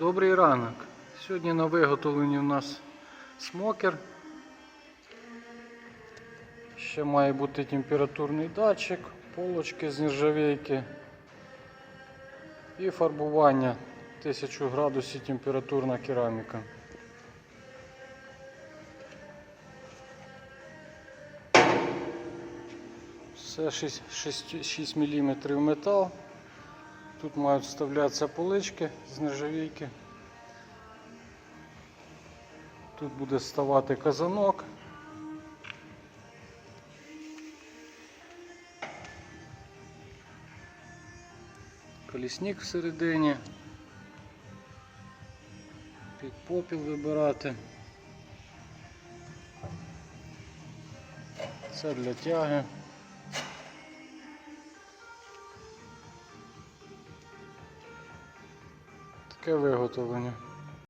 Добрий ранок. Сьогодні на виготовленні у нас смокер. Ще має бути температурний датчик, полочки з нержавейки і фарбування 1000 градусів температурна кераміка. Все 6, 6, 6 мм метал. Тут мають вставлятися полички з нержавійки. Тут буде ставати казанок. Колісник всередині. Під попіл вибирати. Це для тяги. Таке виготовлення.